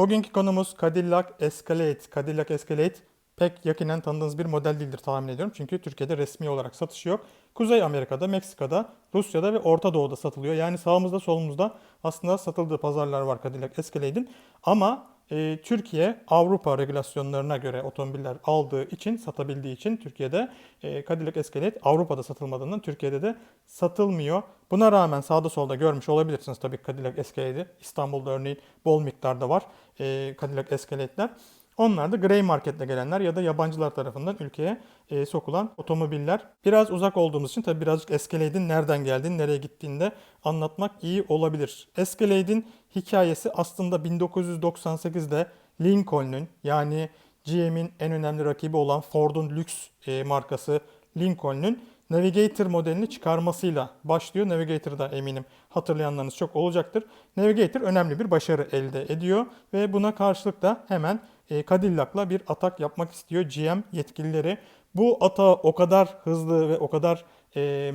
Bugünkü konumuz Cadillac Escalade. Cadillac Escalade pek yakinen tanıdığınız bir model değildir tahmin ediyorum. Çünkü Türkiye'de resmi olarak satışı yok. Kuzey Amerika'da, Meksika'da, Rusya'da ve Orta Doğu'da satılıyor. Yani sağımızda solumuzda aslında satıldığı pazarlar var Cadillac Escalade'in. Ama e, Türkiye Avrupa regülasyonlarına göre otomobiller aldığı için, satabildiği için Türkiye'de e, Cadillac Escalade Avrupa'da satılmadığından Türkiye'de de satılmıyor. Buna rağmen sağda solda görmüş olabilirsiniz tabii Cadillac Escalade'i. İstanbul'da örneğin bol miktarda var e, Cadillac Escalade'ler. Onlar da grey marketle gelenler ya da yabancılar tarafından ülkeye e, sokulan otomobiller. Biraz uzak olduğumuz için tabii birazcık Escalade'in nereden geldiğini, nereye gittiğini de anlatmak iyi olabilir. Escalade'in hikayesi aslında 1998'de Lincoln'un yani GM'in en önemli rakibi olan Ford'un lüks e, markası Lincoln'un Navigator modelini çıkarmasıyla başlıyor. Navigator'da eminim hatırlayanlarınız çok olacaktır. Navigator önemli bir başarı elde ediyor ve buna karşılık da hemen Cadillac'la bir atak yapmak istiyor GM yetkilileri. Bu atağı o kadar hızlı ve o kadar e,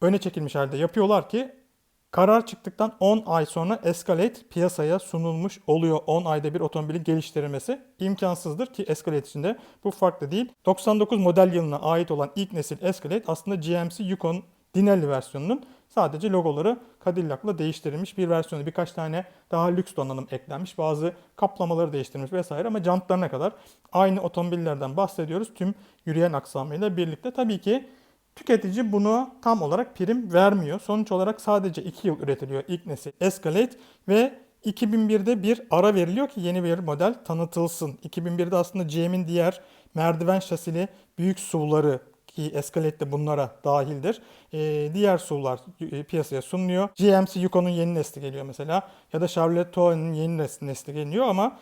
öne çekilmiş halde yapıyorlar ki Karar çıktıktan 10 ay sonra Escalade piyasaya sunulmuş oluyor. 10 ayda bir otomobilin geliştirilmesi imkansızdır ki Escalade içinde bu farklı değil. 99 model yılına ait olan ilk nesil Escalade aslında GMC Yukon Dinelli versiyonunun sadece logoları Cadillac'la değiştirilmiş bir versiyonu. Birkaç tane daha lüks donanım eklenmiş. Bazı kaplamaları değiştirilmiş vesaire ama jantlarına kadar aynı otomobillerden bahsediyoruz. Tüm yürüyen aksamıyla birlikte. Tabii ki Tüketici bunu tam olarak prim vermiyor. Sonuç olarak sadece 2 yıl üretiliyor ilk nesil Escalade ve 2001'de bir ara veriliyor ki yeni bir model tanıtılsın. 2001'de aslında GM'in diğer merdiven şasili büyük SUV'ları ki Escalade de bunlara dahildir. Ee, diğer SUV'lar e, piyasaya sunuluyor. GMC Yukon'un yeni nesli geliyor mesela ya da Chevrolet Tahoe'nin yeni nesli, geliyor ama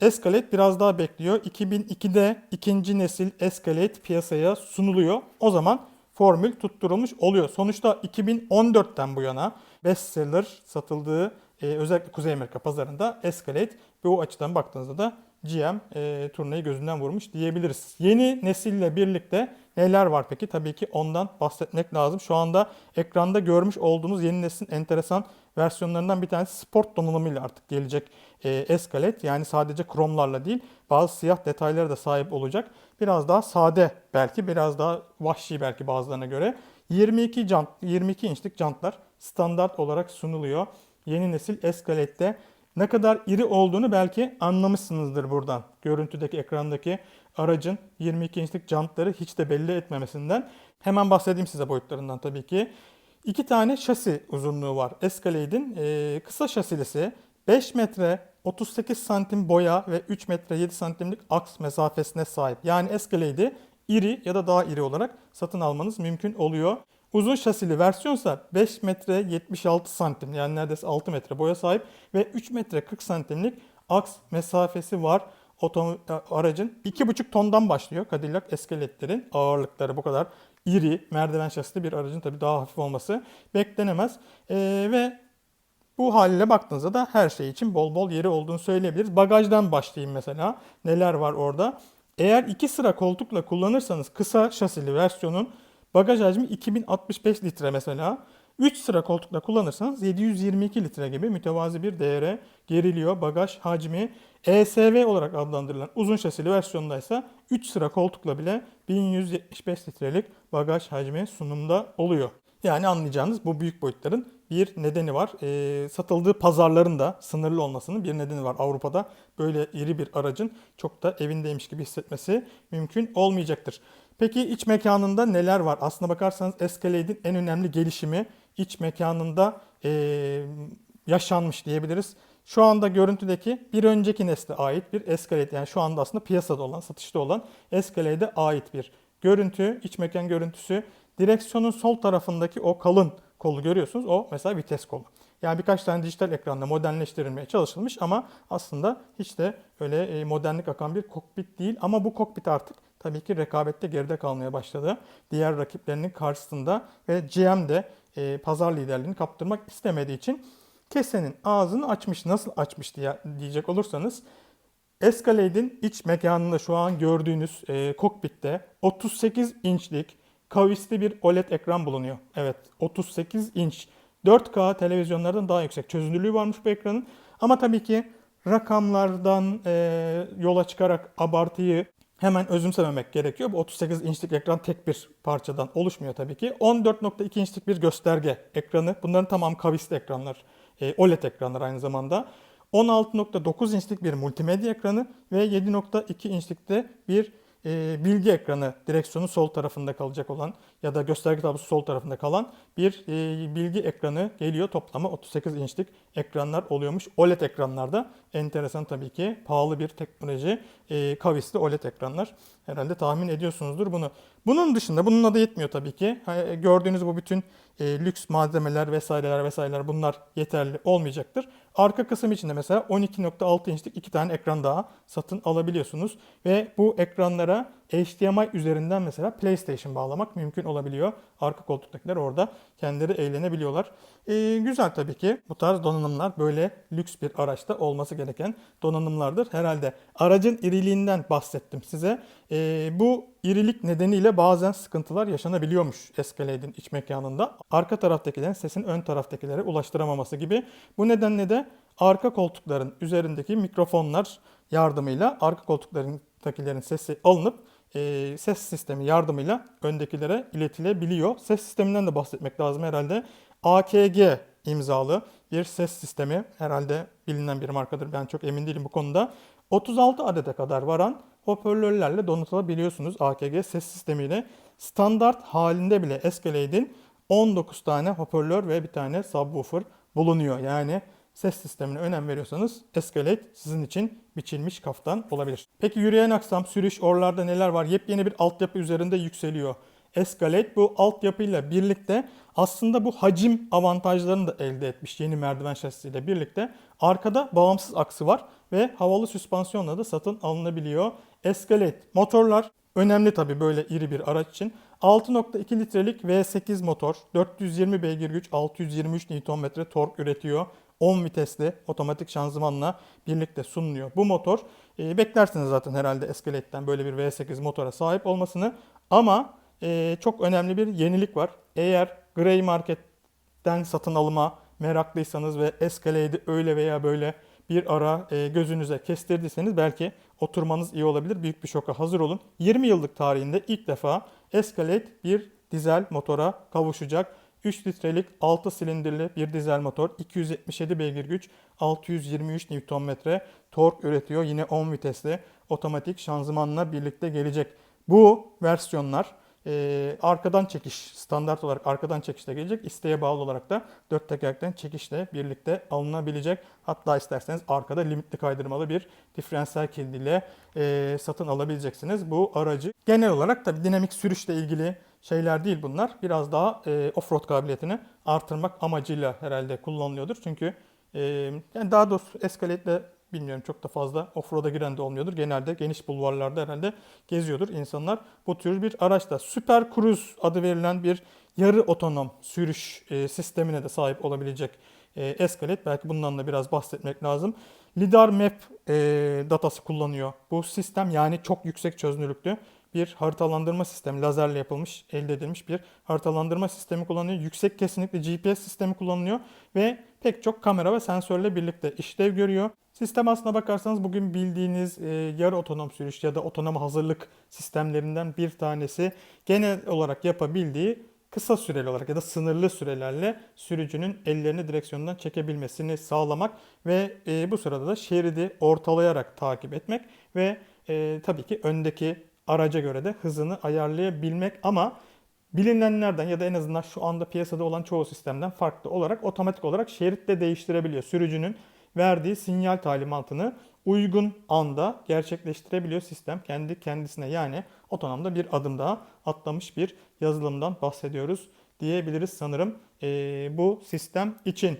Escalade biraz daha bekliyor. 2002'de ikinci nesil Escalade piyasaya sunuluyor. O zaman formül tutturulmuş oluyor. Sonuçta 2014'ten bu yana bestseller satıldığı e, özellikle Kuzey Amerika pazarında Escalade bu açıdan baktığınızda da GM e, turnayı gözünden vurmuş diyebiliriz. Yeni nesille birlikte neler var peki? Tabii ki ondan bahsetmek lazım. Şu anda ekranda görmüş olduğunuz yeni neslin enteresan versiyonlarından bir tanesi sport donanımıyla artık gelecek e, Escalade. Yani sadece kromlarla değil bazı siyah detaylara da sahip olacak. Biraz daha sade belki biraz daha vahşi belki bazılarına göre. 22 jant 22 inçlik jantlar standart olarak sunuluyor. Yeni nesil Escalade'de ne kadar iri olduğunu belki anlamışsınızdır buradan. Görüntüdeki ekrandaki aracın 22 inçlik jantları hiç de belli etmemesinden. Hemen bahsedeyim size boyutlarından tabii ki. İki tane şasi uzunluğu var. Escalade'in e, kısa şasilisi 5 metre 38 santim boya ve 3 metre 7 santimlik aks mesafesine sahip. Yani Escalade'i iri ya da daha iri olarak satın almanız mümkün oluyor. Uzun şasili versiyonsa 5 metre 76 santim yani neredeyse 6 metre boya sahip ve 3 metre 40 santimlik aks mesafesi var otom aracın 2,5 tondan başlıyor Cadillac Escalade'lerin ağırlıkları bu kadar iri merdiven şasili bir aracın tabii daha hafif olması beklenemez. Ee, ve bu haliyle baktığınızda da her şey için bol bol yeri olduğunu söyleyebiliriz. Bagajdan başlayayım mesela. Neler var orada? Eğer iki sıra koltukla kullanırsanız kısa şasili versiyonun bagaj hacmi 2065 litre mesela. 3 sıra koltukla kullanırsanız 722 litre gibi mütevazi bir değere geriliyor bagaj hacmi. ESV olarak adlandırılan uzun şasili versiyonda ise 3 sıra koltukla bile 1175 litrelik bagaj hacmi sunumda oluyor. Yani anlayacağınız bu büyük boyutların bir nedeni var. E, satıldığı pazarların da sınırlı olmasının bir nedeni var. Avrupa'da böyle iri bir aracın çok da evindeymiş gibi hissetmesi mümkün olmayacaktır. Peki iç mekanında neler var? Aslına bakarsanız Escalade'in en önemli gelişimi iç mekanında e, yaşanmış diyebiliriz. Şu anda görüntüdeki bir önceki nesle ait bir Escalade yani şu anda aslında piyasada olan, satışta olan Escalade'e ait bir görüntü, iç mekan görüntüsü. Direksiyonun sol tarafındaki o kalın kolu görüyorsunuz. O mesela vites kolu. Yani birkaç tane dijital ekranda modernleştirilmeye çalışılmış ama aslında hiç de öyle modernlik akan bir kokpit değil. Ama bu kokpit artık tabii ki rekabette geride kalmaya başladı. Diğer rakiplerinin karşısında ve GM de e, pazar liderliğini kaptırmak istemediği için kesenin ağzını açmış. Nasıl açmış diye diyecek olursanız Escalade'in iç mekanında şu an gördüğünüz e, kokpitte 38 inçlik kavisli bir OLED ekran bulunuyor. Evet 38 inç 4K televizyonlardan daha yüksek çözünürlüğü varmış bu ekranın. Ama tabii ki rakamlardan e, yola çıkarak abartıyı hemen özümsememek gerekiyor. Bu 38 inçlik ekran tek bir parçadan oluşmuyor tabii ki. 14.2 inçlik bir gösterge ekranı. Bunların tamam kavisli ekranlar. E, OLED ekranlar aynı zamanda. 16.9 inçlik bir multimedya ekranı ve 7.2 inçlikte bir e, bilgi ekranı direksiyonun sol tarafında kalacak olan ya da gösterge tablosu sol tarafında kalan bir e, bilgi ekranı geliyor. Toplama 38 inçlik ekranlar oluyormuş. OLED ekranlarda enteresan tabii ki pahalı bir teknoloji. E, kavisli OLED ekranlar. Herhalde tahmin ediyorsunuzdur bunu. Bunun dışında bunun adı yetmiyor tabii ki. Ha, Gördüğünüz bu bütün e, lüks malzemeler vesaireler vesaireler bunlar yeterli olmayacaktır. Arka kısım içinde mesela 12.6 inçlik iki tane ekran daha satın alabiliyorsunuz. Ve bu ekranlara HDMI üzerinden mesela PlayStation bağlamak mümkün olabiliyor. Arka koltuktakiler orada kendileri eğlenebiliyorlar. Ee, güzel tabii ki bu tarz donanımlar böyle lüks bir araçta olması gereken donanımlardır. Herhalde aracın iriliğinden bahsettim size. Ee, bu irilik nedeniyle bazen sıkıntılar yaşanabiliyormuş Escalade'in iç mekanında. Arka taraftakilerin sesin ön taraftakilere ulaştıramaması gibi. Bu nedenle de arka koltukların üzerindeki mikrofonlar yardımıyla arka koltuklarındakilerin sesi alınıp e, ses sistemi yardımıyla öndekilere iletilebiliyor. Ses sisteminden de bahsetmek lazım herhalde. AKG imzalı bir ses sistemi herhalde bilinen bir markadır. Ben çok emin değilim bu konuda. 36 adete kadar varan hoparlörlerle donatılabiliyorsunuz AKG ses sistemiyle. Standart halinde bile Escalade'in 19 tane hoparlör ve bir tane subwoofer bulunuyor. Yani ses sistemine önem veriyorsanız Escalade sizin için biçilmiş kaftan olabilir. Peki yürüyen aksam, sürüş, oralarda neler var? Yepyeni bir altyapı üzerinde yükseliyor. Escalade bu altyapıyla birlikte aslında bu hacim avantajlarını da elde etmiş yeni merdiven şasisiyle birlikte. Arkada bağımsız aksı var ve havalı süspansiyonla da satın alınabiliyor. Escalade motorlar önemli tabii böyle iri bir araç için. 6.2 litrelik V8 motor, 420 beygir güç, 623 Nm tork üretiyor. 10 vitesli otomatik şanzımanla birlikte sunuluyor. Bu motor e, beklersiniz zaten herhalde Escalade'den böyle bir V8 motora sahip olmasını ama e, çok önemli bir yenilik var. Eğer Grey Market'ten satın alıma meraklıysanız ve Escalade'i öyle veya böyle bir ara e, gözünüze kestirdiyseniz belki oturmanız iyi olabilir. Büyük bir şoka hazır olun. 20 yıllık tarihinde ilk defa Escalade bir dizel motora kavuşacak. 3 litrelik 6 silindirli bir dizel motor, 277 beygir güç, 623 Nm tork üretiyor. Yine 10 vitesli otomatik şanzımanla birlikte gelecek. Bu versiyonlar e, arkadan çekiş standart olarak arkadan çekişle gelecek. İsteğe bağlı olarak da dört tekerlekten çekişle birlikte alınabilecek. Hatta isterseniz arkada limitli kaydırmalı bir diferansiyel kildiyle e, satın alabileceksiniz bu aracı. Genel olarak tabii dinamik sürüşle ilgili şeyler değil bunlar. Biraz daha e, off-road kabiliyetini artırmak amacıyla herhalde kullanılıyordur. Çünkü e, yani daha doğrusu Escalade'le bilmiyorum çok da fazla offroad'a giren de olmuyordur. Genelde geniş bulvarlarda herhalde geziyordur insanlar. Bu tür bir araçta Super Cruise adı verilen bir yarı otonom sürüş e, sistemine de sahip olabilecek e. Belki bundan da biraz bahsetmek lazım. LiDAR map e, datası kullanıyor. Bu sistem yani çok yüksek çözünürlüklü bir haritalandırma sistemi, lazerle yapılmış, elde edilmiş bir haritalandırma sistemi kullanılıyor. Yüksek kesinlikle GPS sistemi kullanılıyor ve pek çok kamera ve sensörle birlikte işlev görüyor. Sistem aslına bakarsanız bugün bildiğiniz e, yarı otonom sürüş ya da otonom hazırlık sistemlerinden bir tanesi. Genel olarak yapabildiği kısa süreli olarak ya da sınırlı sürelerle sürücünün ellerini direksiyondan çekebilmesini sağlamak ve e, bu sırada da şeridi ortalayarak takip etmek ve e, tabii ki öndeki araca göre de hızını ayarlayabilmek ama bilinenlerden ya da en azından şu anda piyasada olan çoğu sistemden farklı olarak otomatik olarak şerit de değiştirebiliyor. Sürücünün verdiği sinyal talimatını uygun anda gerçekleştirebiliyor sistem kendi kendisine yani otonomda bir adım daha atlamış bir yazılımdan bahsediyoruz diyebiliriz sanırım ee, bu sistem için.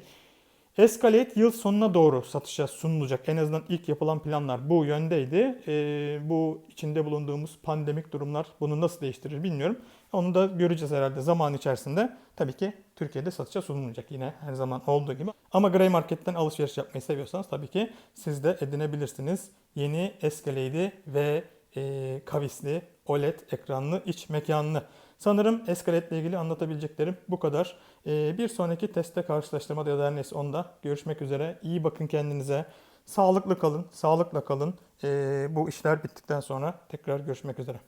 Escalade yıl sonuna doğru satışa sunulacak. En azından ilk yapılan planlar bu yöndeydi. Ee, bu içinde bulunduğumuz pandemik durumlar bunu nasıl değiştirir bilmiyorum. Onu da göreceğiz herhalde zaman içerisinde. Tabii ki Türkiye'de satışa sunulmayacak yine her zaman olduğu gibi. Ama Grey Market'ten alışveriş yapmayı seviyorsanız tabii ki siz de edinebilirsiniz. Yeni Escalade'i ve e, kavisli OLED ekranlı iç mekanlı. Sanırım Escalade ile ilgili anlatabileceklerim bu kadar. Ee, bir sonraki testte karşılaştırmada ya da neyse onda görüşmek üzere. İyi bakın kendinize. Sağlıklı kalın, sağlıkla kalın. Ee, bu işler bittikten sonra tekrar görüşmek üzere.